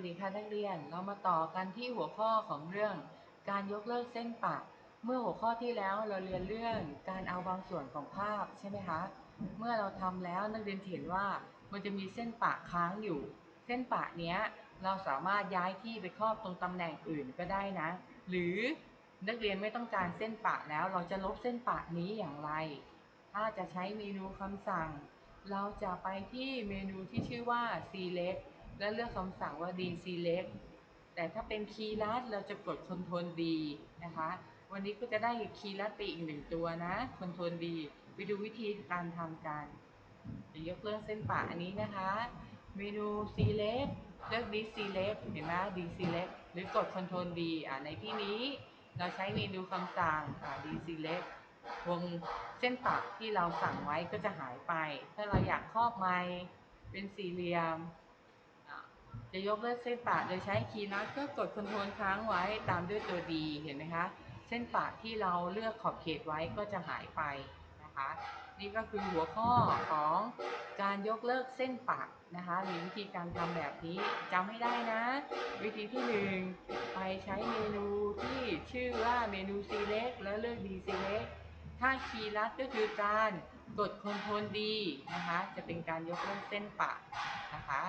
วัสดีค่ะนักเรียน เรามาต่อกันที่หัวข้อของเรื่อง การยกเลิกเส้นปะ เมื่อหัวข้อที่แล้วเราเรียนเรื่องการเอาบางส่วนของภาพใช่ไหมคะ เมื่อเราทำแล้วนักเรียนเห็นว่ามันจะมีเส้นปะค้างอยู่ เส้นปะเนี้ยเราสามารถย้ายที่ไปครอบตรงตำแหน่งอื่นก็ได้นะ หรือนักเรียนไม่ต้องการเส้นปะแล้วเราจะลบเส้นปะนี้อย่างไร ถ้าจะใช้เมนูคำสั่ง เราจะไปที่เมนูที่ชื่อว่า select และเลือกคำสั่งว่า d select แต่ถ้าเป็นคีย์ลัดเราจะกด Ctrl D นะคะ วันนี้ก็จะได้คีย์ลัดไปอีกหนึ่งตัวนะ Ctrl D ไปดูวิธีการทำกันจะยกเลิกเส้นปะอันนี้นะคะ เมนู select เลือก d select เห็นไหม d select หรือกด Ctrl D อ่าในที่นี้เราใช้เมนูคำสั่งอ่า d select วงเส้นปะที่เราสั่งไว้ก็จะหายไป ถ้าเราอยากครอบไม้เป็นสี่เหลี่ยม จะยกเลิกเส้นปะโดยใช้คีย์ลัดก็กดคอนโทรลค้างไว้ตามด้วยตัว D เห็นไหมคะ เส้นปะที่เราเลือกขอบเขตไว้ก็จะหายไปนะคะ นี่ก็คือหัวข้อของการยกเลิกเส้นปะนะคะมีวิธีการทำแบบนี้จำให้ได้นะ วิธีที่หนึ่งไปใช้เมนูที่ชื่อว่าเมนู select แล้วเลือก D select ถ้าคีย์ลัดก็คือการกด Ctrl D นะคะ จะเป็นการยกเลิกเส้นปะนะคะ